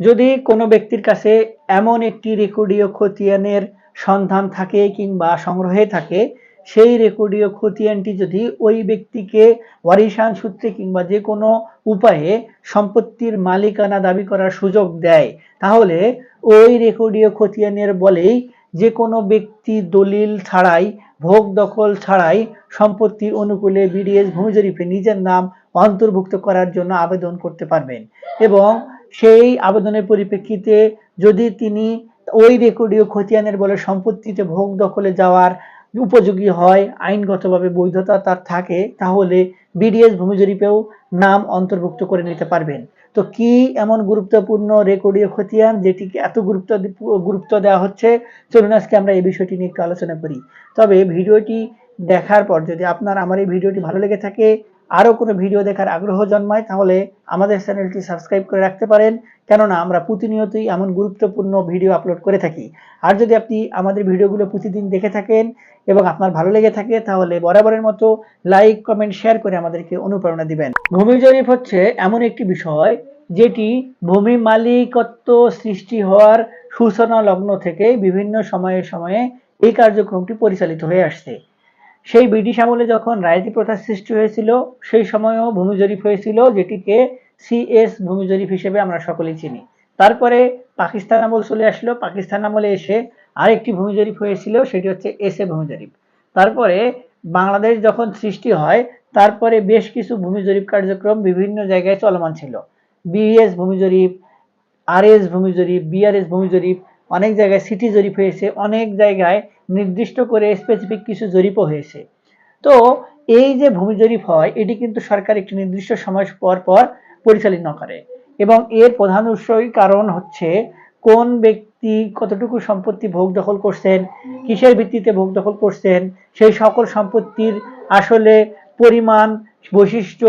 যদি কোনো ব্যক্তির কাছে এমন একটি রেকর্ডীয় খতিয়ানের সন্ধান থাকে কিংবা সংগ্রহে থাকে, সেই রেকর্ডীয় খতিয়ানটি যদি ওই ব্যক্তিকে ওয়ারিশান সূত্রে কিংবা যে কোনো উপায়ে সম্পত্তির মালিকানা দাবি করার সুযোগ দেয়, তাহলে ওই রেকর্ডীয় খতিয়ানের বলেই যে কোনো ব্যক্তি দলিল ছাড়াই, ভোগ দখল ছাড়াই সম্পত্তির অনুকূলে বিডিএস ভূমি জরিপে নিজের নাম অন্তর্ভুক্ত করার জন্য আবেদন করতে পারবেন এবং সেই আবেদনের পরিপ্রেক্ষিতে যদি তিনি ওই রেকর্ডীয় খতিয়ানের বলে সম্পত্তিতে ভোগ দখলে যাওয়ার উপযোগী হয়, আইনগতভাবে বৈধতা তার থাকে, তাহলে বিডিএস ভূমি জরিপেও নাম অন্তর্ভুক্ত করে নিতে পারবেন। তো কি এমন গুরুত্বপূর্ণ রেকর্ডীয় খতিয়ান যেটিকে এত গুরুত্ব গুরুত্ব দেওয়া হচ্ছে? চলুন আজকে আমরা এই বিষয়টি নিয়ে একটু আলোচনা করি। তবে ভিডিওটি দেখার পর যদি আপনার, আমার এই ভিডিওটি ভালো লেগে থাকে আরও কোনো ভিডিও দেখার আগ্রহ জন্মায়, তাহলে আমাদের চ্যানেলটি সাবস্ক্রাইব করে রাখতে পারেন। কেননা আমরা প্রতিনিয়তই এমন গুরুত্বপূর্ণ ভিডিও আপলোড করে থাকি। আর যদি আপনি আমাদের ভিডিওগুলো প্রতিদিন দেখে থাকেন এবং আপনার ভালো লেগে থাকে, তাহলে বরাবরের মতো লাইক কমেন্ট শেয়ার করে আমাদেরকে অনুপ্রেরণা দিবেন। ভূমি জরিপ হচ্ছে এমন একটি বিষয় যেটি ভূমি মালিকত্ব সৃষ্টি হওয়ার সূচনা লগ্ন থেকে বিভিন্ন সময়ে সময়ে এই কার্যক্রমটি পরিচালিত হয়ে আসছে। সেই ব্রিটিশ আমলে যখন রায়তি প্রথা সৃষ্টি হয়েছিল, সেই সময়ও ভূমি জরিপ হয়েছিল, যেটিকে সিএস ভূমি জরিপ হিসেবে আমরা সকলেই চিনি। তারপরে পাকিস্তান আমল চলে আসলো। পাকিস্তান আমলে এসে আরেকটি ভূমি জরিপ হয়েছিল, সেটি হচ্ছে এসএ ভূমি জরিপ। তারপরে বাংলাদেশ যখন সৃষ্টি হয়, তারপরে বেশ কিছু ভূমি জরিপ কার্যক্রম বিভিন্ন জায়গায় চলমান ছিল। বিএস ভূমি জরিপ আরএস ভূমি জরিপ বিআরএস ভূমি জরিপ, অনেক জায়গায় সিটি জরিপ হয়েছে, অনেক জায়গায় নির্দিষ্ট করে স্পেসিফিক কিছু জরিপও হয়েছে। তো এই যে ভূমি জরিপ হয়, এটি কিন্তু সরকার একটি নির্দিষ্ট সময় পর পর পরিচালনা করে এবং এর প্রধান উৎসই কারণ হচ্ছে কোন ব্যক্তি কতটুকু সম্পত্তি ভোগ দখল করছেন, কিসের ভিত্তিতে ভোগ দখল করছেন, সেই সকল সম্পত্তির আসলে পরিমাণ, বৈশিষ্ট্য,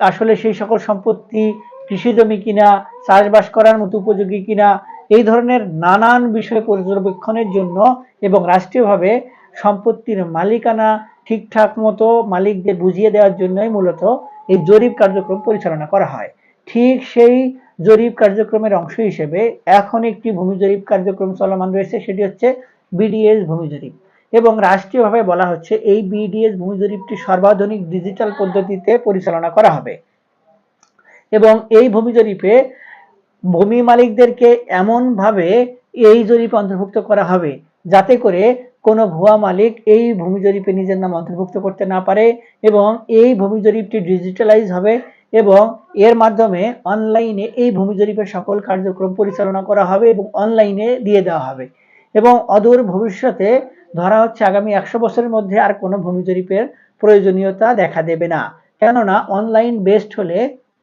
আসলে সেই সকল সম্পত্তি কৃষি জমি কিনা, চাষবাস করার মতো উপযোগী কিনা এই ধরনের নানান বিষয় পর্যবেক্ষণের জন্য এবং রাষ্ট্রীয়ভাবে সম্পত্তির মালিকানা ঠিকঠাক মতো মালিকদের বুঝিয়ে দেওয়ার জন্যই মূলত এই জরিপ কার্যক্রম পরিচালনা করা হয়। ঠিক সেই জরিপ কার্যক্রমের অংশ হিসেবে এখন একটি ভূমি জরিপ কার্যক্রম চলমান রয়েছে, সেটি হচ্ছে বিডিএস ভূমি জরিপ। এবং রাষ্ট্রীয়ভাবে বলা হচ্ছে এই বিডিএস ভূমি জরিপটি সর্বাধুনিক ডিজিটাল পদ্ধতিতে পরিচালনা করা হবে। এবং এই ভূমি জরিপে ভূমি মালিকদেরকে এমনভাবে এই জরিপে অন্তর্ভুক্ত করা হবে যাতে করে কোনো ভুয়া মালিক এই ভূমি জরিপে নিজের নাম অন্তর্ভুক্ত করতে না পারে এবং এই ভূমি জরিপটি ডিজিটালাইজ হবে এবং এর মাধ্যমে অনলাইনে এই ভূমি জরিপের সকল কার্যক্রম পরিচালনা করা হবে এবং অনলাইনে দিয়ে দেওয়া হবে। এবং অদূর ভবিষ্যতে ধরা হচ্ছে আগামী একশো বছরের মধ্যে আর কোনো ভূমি জরিপের প্রয়োজনীয়তা দেখা দেবে না। কেননা, অনলাইন বেসড হলে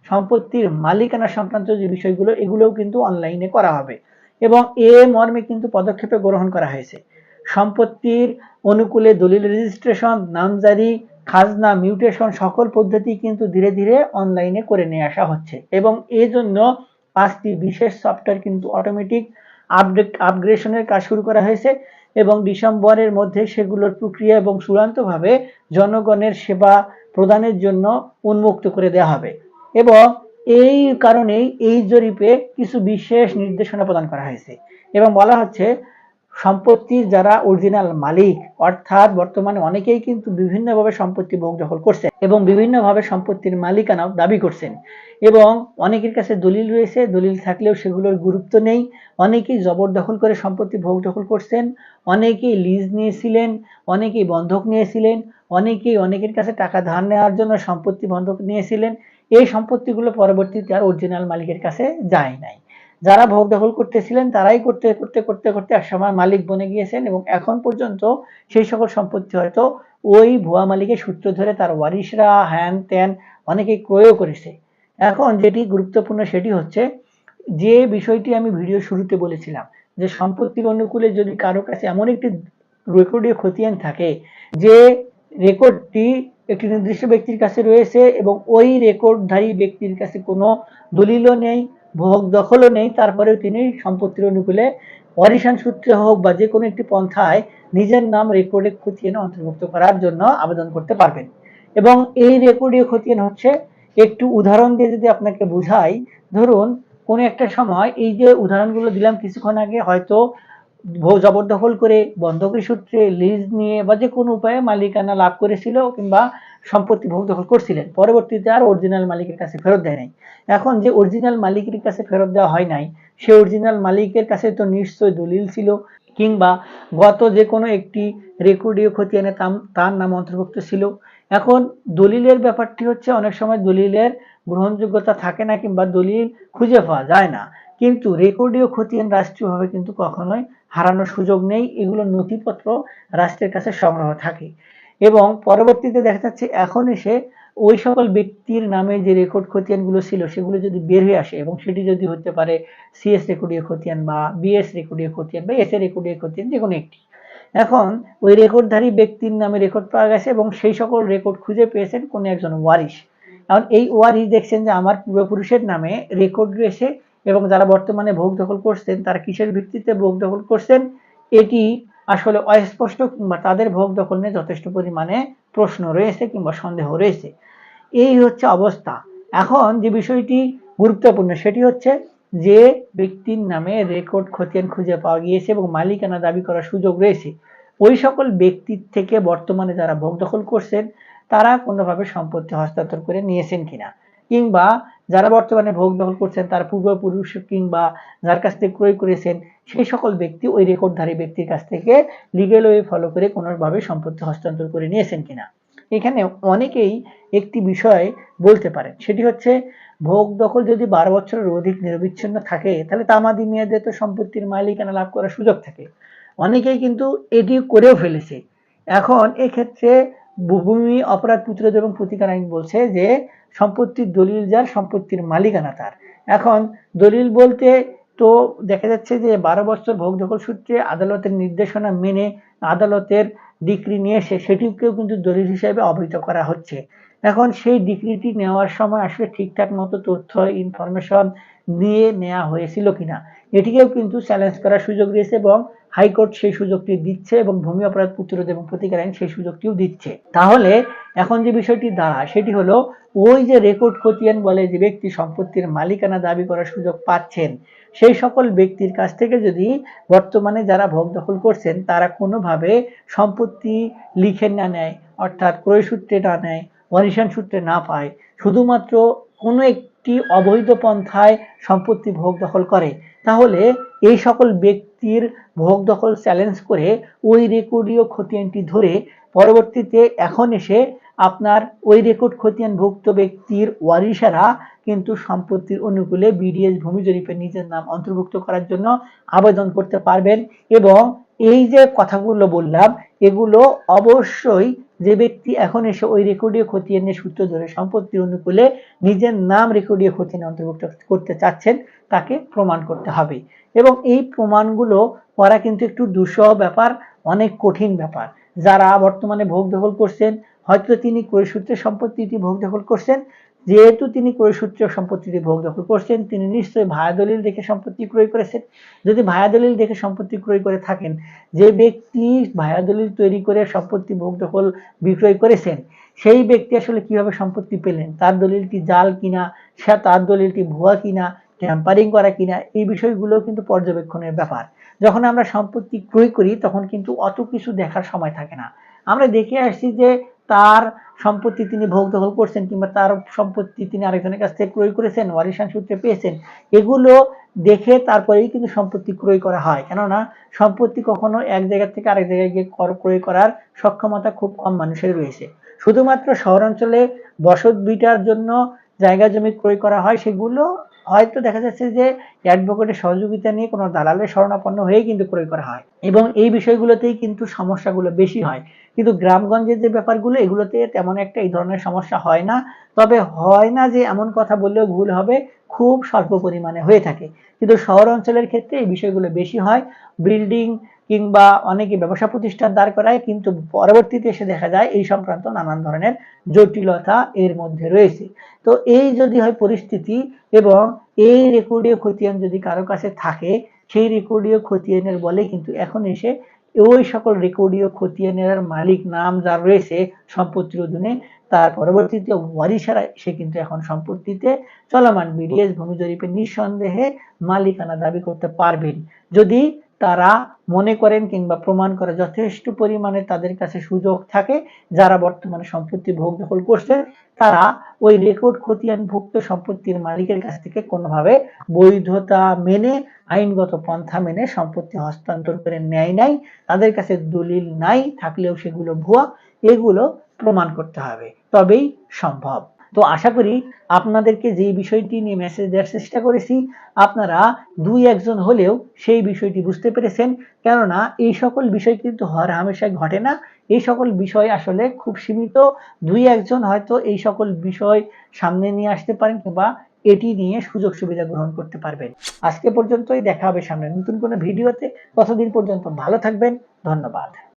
সম্পত্তির মালিকানা সংক্রান্ত যে বিষয়গুলো, এগুলোও কিন্তু অনলাইনে করা হবে। এবং এ মর্মে কিন্তু পদক্ষেপে গ্রহণ করা হয়েছে। সম্পত্তির অনুকূলে দলিল রেজিস্ট্রেশন নামজারি, খাজনা মিউটেশন সকল পদ্ধতি কিন্তু ধীরে ধীরে অনলাইনে করে নিয়ে আসা হচ্ছে। এবং এই জন্য পাঁচটি বিশেষ সফটওয়্যার কিন্তু অটোমেটিক আপডেট আপগ্রেশনের কাজ শুরু করা হয়েছে এবং ডিসেম্বরের মধ্যে সেগুলোর প্রক্রিয়া এবং চূড়ান্তভাবে জনগণের সেবা প্রদানের জন্য উন্মুক্ত করে দেওয়া হবে। এবং এই কারণেই এই জরিপে কিছু বিশেষ নির্দেশনা প্রদান করা হয়েছে। এবং বলা হচ্ছে, সম্পত্তির যারা অরিজিনাল মালিক, অর্থাৎ বর্তমানে অনেকেই কিন্তু বিভিন্নভাবে সম্পত্তি ভোগ দখল করছে এবং বিভিন্নভাবে সম্পত্তির মালিকানাও দাবি করছেন। এবং অনেকের কাছে দলিল রয়েছে, দলিল থাকলেও সেগুলোর গুরুত্ব নেই। অনেকেই জবরদখল করে সম্পত্তি ভোগ দখল করছেন, অনেকেই লিজ নিয়েছিলেন, অনেকেই বন্ধক নিয়েছিলেন, অনেকেই অনেকের কাছে টাকা ধার নেওয়ার জন্য সম্পত্তি বন্ধক নিয়েছিলেন। এই সম্পত্তিগুলো পরবর্তীতে আর অরিজিনাল মালিকের কাছে যায় নাই। যারা ভোগ দখল করতেছিলেন, তারাই করতে করতে করতে করতে একসময় মালিক বনে গিয়েছেন এবং এখন পর্যন্ত সেই সকল সম্পত্তি হয়তো ওই ভুয়া মালিকের সূত্র ধরে তার ওয়ারিশরা, হ্যান ত্যান অনেকেই ক্রয়ও করেছে। এখন যেটি গুরুত্বপূর্ণ সেটি হচ্ছে যে বিষয়টি আমি ভিডিও শুরুতে বলেছিলাম, যে সম্পত্তির অনুকূলে যদি কারও কাছে এমন একটি রেকর্ডীয় খতিয়ান থাকে যে রেকর্ডটি একটি নির্দিষ্ট ব্যক্তির কাছে রয়েছে এবং ওই রেকর্ডধারী ব্যক্তির কাছে কোনো দলিলও নেই, ভোগ দখলও নেই। তারপরেও তিনি সম্পত্তির অনুকূলে ওয়ারিশান সূত্রে হোক বা যে কোনো একটি পন্থায় নিজের নাম রেকর্ডে খতিয়ানে অন্তর্ভুক্ত করার জন্য আবেদন করতে পারবেন। এবং এই রেকর্ডীয় খতিয়ান হচ্ছে। একটু উদাহরণ দিয়ে যদি আপনাকে বুঝাই, ধরুন, কোনো একটা সময় এই যে উদাহরণগুলো দিলাম কিছুক্ষণ আগে, হয়তো জবরদখল করে বন্ধকের সূত্রে লিজ নিয়ে বা যে কোনো উপায়ে মালিকানা লাভ করেছিল কিংবা সম্পত্তি ভোগ দখল করছিলেন। পরবর্তীতে আর অরিজিনাল মালিকের কাছে ফেরত দেয় নাই। এখন যে অরিজিনাল মালিকের কাছে ফেরত দেওয়া হয় নাই, সে অরিজিনাল মালিকের কাছে তো নিশ্চয় দলিল ছিল কিংবা গত যে কোনো একটি রেকর্ডীয় খতিয়ানে তার নাম অন্তর্ভুক্ত ছিল। এখন দলিলের ব্যাপারটি হচ্ছে অনেক সময় দলিলের গ্রহণযোগ্যতা থাকে না কিংবা দলিল খুঁজে পাওয়া যায় না। কিন্তু রেকর্ডীয় খতিয়ান রাষ্ট্রীয়ভাবে কিন্তু কখনোই হারানোর সুযোগ নেই, এগুলো নথিপত্র রাষ্ট্রের কাছে সংগ্রহ থাকে। এবং পরবর্তীতে দেখা যাচ্ছে এখন এসে ওই সকল ব্যক্তির নামে যে রেকর্ড খতিয়ানগুলো ছিল, সেগুলো যদি বের হয়ে আসে এবং সেটি যদি হতে পারে সিএস রেকর্ডীয় খতিয়ান বা বিএস রেকর্ডীয় খতিয়ান বা এস এ রেকর্ডীয় খতিয়ান, যে কোনো একটি। এখন ওই রেকর্ডধারী ব্যক্তির নামে রেকর্ড পাওয়া গেছে এবং সেই সকল রেকর্ড খুঁজে পেয়েছেন কোনো একজন ওয়ারিশ। এখন এই ওয়ারিশ দেখছেন যে আমার পূর্বপুরুষের নামে রেকর্ড রয়েছে এবং যারা বর্তমানে ভোগ দখল করছেন, তারা কিসের ভিত্তিতে ভোগ দখল করছেন? এটি আসলে অস্পষ্ট কিংবা তাদের ভোগ দখল নিয়ে যথেষ্ট পরিমাণে প্রশ্ন রয়েছে কিংবা সন্দেহ রয়েছে। এই হচ্ছে অবস্থা। এখন যে বিষয়টি গুরুত্বপূর্ণ, সেটি হচ্ছে যে ব্যক্তির নামে রেকর্ড খতিয়ান খুঁজে পাওয়া গিয়েছে এবং মালিকানা দাবি করার সুযোগ রয়েছে। ওই সকল ব্যক্তির থেকে বর্তমানে যারা ভোগ দখল করছেন, তারা কোনোভাবে সম্পত্তি হস্তান্তর করে নিয়েছেন কিনা? কিংবা যারা বর্তমানে ভোগ দখল করছেন, তার পূর্বপুরুষ কিংবা যার কাছ থেকে ক্রয় করেছেন, সেই সকল ব্যক্তি ওই রেকর্ডধারী ব্যক্তির কাছ থেকে লিগেল ওয়ে ফলো করে কোনোভাবে সম্পত্তি হস্তান্তর করে নিয়েছেন কিনা। এখানে অনেকেই একটি বিষয় বলতে পারেন, সেটি হচ্ছে ভোগ দখল যদি বারো বছরের অধিক নিরবিচ্ছিন্ন থাকে, তাহলে তামাদি মেয়াদে তো সম্পত্তির মালিকানা লাভ করার সুযোগ থাকে। অনেকেই কিন্তু এটি করেও ফেলেছে। এখন এক্ষেত্রে ভূমি অপরাধ প্রতিরোধ এবং প্রতিকার আইন বলছে যে সম্পত্তির দলিল যার সম্পত্তির মালিকানা তার। এখন দলিল বলতে তো দেখা যাচ্ছে যে বারো বছর ভোগ দখল সূত্রে আদালতের নির্দেশনা মেনে আদালতের ডিক্রি নিয়ে এসে সেটিকেও কিন্তু দলিল হিসেবে অবহিত করা হচ্ছে। এখন সেই ডিক্রিটি নেওয়ার সময় আসলে ঠিকঠাক মতো তথ্য ইনফরমেশন দিয়ে নেওয়া হয়েছিল কিনা? এটিকেও কিন্তু চ্যালেঞ্জ করার সুযোগ রয়েছে এবং হাইকোর্ট সেই সুযোগটি দিচ্ছে এবং ভূমি অপরাধ প্রতিরোধ এবং প্রতিকার আইন সেই সুযোগটিও দিচ্ছে। তাহলে এখন যে বিষয়টি দাঁড়ায় সেটি হলো ওই যে রেকর্ড খতিয়ান বলে যে ব্যক্তি সম্পত্তির মালিকানা দাবি করার সুযোগ পাচ্ছেন, সেই সকল ব্যক্তির কাছ থেকে যদি বর্তমানে যারা ভোগ দখল করছেন, তারা কোনোভাবে সম্পত্তি লিখে না নেয়, অর্থাৎ ক্রয় সূত্রে না নেয় ওয়ারিশান সূত্রে না পায়, শুধুমাত্র কোনো একটি অবৈধ পন্থায় সম্পত্তি ভোগ দখল করে, তাহলে এই সকল ব্যক্তির ভোগ দখল চ্যালেঞ্জ করে ওই রেকর্ডীয় খতিয়ানটি ধরে পরবর্তীতে এখন এসে আপনার ওই রেকর্ড খতিয়ানভুক্ত ব্যক্তির ওয়ারিশারা কিন্তু সম্পত্তির অনুকূলে বিডিএস ভূমি জরিপে নিজের নাম অন্তর্ভুক্ত করার জন্য আবেদন করতে পারবেন এবং এই যে কথাগুলো বললাম, এগুলো অবশ্যই যে ব্যক্তি এখন এসে ওই রেকর্ডীয় খতিয়ানের সূত্র ধরে সম্পত্তির অনুকূলে নিজের নাম রেকর্ডীয় খতিয়ানে অন্তর্ভুক্ত করতে চাচ্ছেন, তাকে প্রমাণ করতে হবে। এবং এই প্রমাণগুলো করা কিন্তু একটু দুঃসহ ব্যাপার, অনেক কঠিন ব্যাপার। যারা বর্তমানে ভোগ দখল করছেন, হয়তো তিনি সূত্রে সম্পত্তিটি ভোগ দখল করছেন যেহেতু তিনি ক্রয় সূত্রে সম্পত্তিটি ভোগ দখল করছেন, তিনি নিশ্চয়ই ভায়া দলিল দেখে সম্পত্তি ক্রয় করেছেন। যদি ভায়া দলিল দেখে সম্পত্তি ক্রয় করে থাকেন, যে ব্যক্তি ভায়া দলিল তৈরি করে সম্পত্তি ভোগ দখল বিক্রয় করেছেন, সেই ব্যক্তি আসলে কীভাবে সম্পত্তি পেলেন? তার দলিলটি জাল কিনা, সে তার দলিলটি ভুয়া কিনা ট্যাম্পারিং করা কিনা, এই বিষয়গুলো কিন্তু পর্যবেক্ষণের ব্যাপার। যখন আমরা সম্পত্তি ক্রয় করি, তখন কিন্তু অত কিছু দেখার সময় থাকে না। আমরা দেখে আসছি যে তার সম্পত্তি তিনি ভোগ দখল করছেন কিংবা তার সম্পত্তি তিনি আরেকজনের কাছ থেকে ক্রয় করেছেন, ওয়ারিশান সূত্রে পেয়েছেন, এগুলো দেখে তারপরেই কিন্তু সম্পত্তি ক্রয় করা হয়। কেননা সম্পত্তি কখনো এক জায়গা থেকে আরেক জায়গায় গিয়ে কর ক্রয় করার সক্ষমতা খুব কম মানুষের রয়েছে। শুধুমাত্র শহরাঞ্চলে বসত বিটার জন্য জায়গা জমি ক্রয় করা হয়, সেগুলো হয়তো দেখা যাচ্ছে যে অ্যাডভোকেটের সহযোগিতা নিয়ে কোনো দালালের শরণাপন্ন হয়ে কিন্তু ক্রয় করা হয়। এবং এই বিষয়গুলোতেই কিন্তু সমস্যাগুলো বেশি হয়। কিন্তু গ্রামগঞ্জের যে ব্যাপারগুলো, এগুলোতে তেমন একটা এই ধরনের সমস্যা হয় না। তবে হয় না যে এমন কথা বললেও ভুল হবে, খুব স্বল্প পরিমাণে হয়ে থাকে। কিন্তু শহর অঞ্চলের ক্ষেত্রে এই বিষয়গুলো বেশি হয়। বিল্ডিং কিংবা অনেকে ব্যবসা প্রতিষ্ঠান দাঁড় করায়, কিন্তু পরবর্তীতে এসে দেখা যায় এই সংক্রান্ত নানান ধরনের জটিলতা এর মধ্যে রয়েছে। তো এই যদি হয় পরিস্থিতি এবং এই রেকর্ডীয় খতিয়ান যদি কারও কাছে থাকে, সেই রেকর্ডীয় খতিয়ানের বলে কিন্তু এখন এসে ওই সকল রেকর্ডীয় খতিয়ানের মালিক নাম যার রয়েছে সম্পত্তির অধীনে, তার পরবর্তীতে ওয়ারিশারা সে কিন্তু এখন সম্পত্তিতে চলমান বিডিএস ভূমি জরিপে নিঃসন্দেহে মালিকানা দাবি করতে পারবেন। যদি তারা মনে করেন কিংবা প্রমাণ করে যথেষ্ট পরিমাণে তাদের কাছে সুযোগ থাকে, যারা বর্তমানে সম্পত্তি ভোগ দখল করছে, তারা ওই রেকর্ড খতিয়ানভুক্ত সম্পত্তির মালিকের কাছ থেকে কোনোভাবে বৈধতা মেনে, আইনগত পন্থা মেনে সম্পত্তি হস্তান্তর করে নেয় নাই, তাদের কাছে দলিল নাই, থাকলেও সেগুলো ভুয়া, এগুলো প্রমাণ করতে হবে। তবেই সম্ভব। তো আশা করি আপনাদেরকে যে বিষয়টি নিয়ে মেসেজ দেওয়ার চেষ্টা করেছি, আপনারা দুই একজন হলেও সেই বিষয়টি বুঝতে পেরেছেন। কেননা এই সকল বিষয় কিন্তু হর হামেশায় ঘটে না। এই সকল বিষয় আসলে খুব সীমিত। দুই একজন হয়তো এই সকল বিষয় সামনে নিয়ে আসতে পারেন কিংবা এটি নিয়ে সুযোগ সুবিধা গ্রহণ করতে পারবেন। আজকে পর্যন্তই দেখা হবে সামনে নতুন কোনো ভিডিওতে। ততদিন পর্যন্ত ভালো থাকবেন। ধন্যবাদ।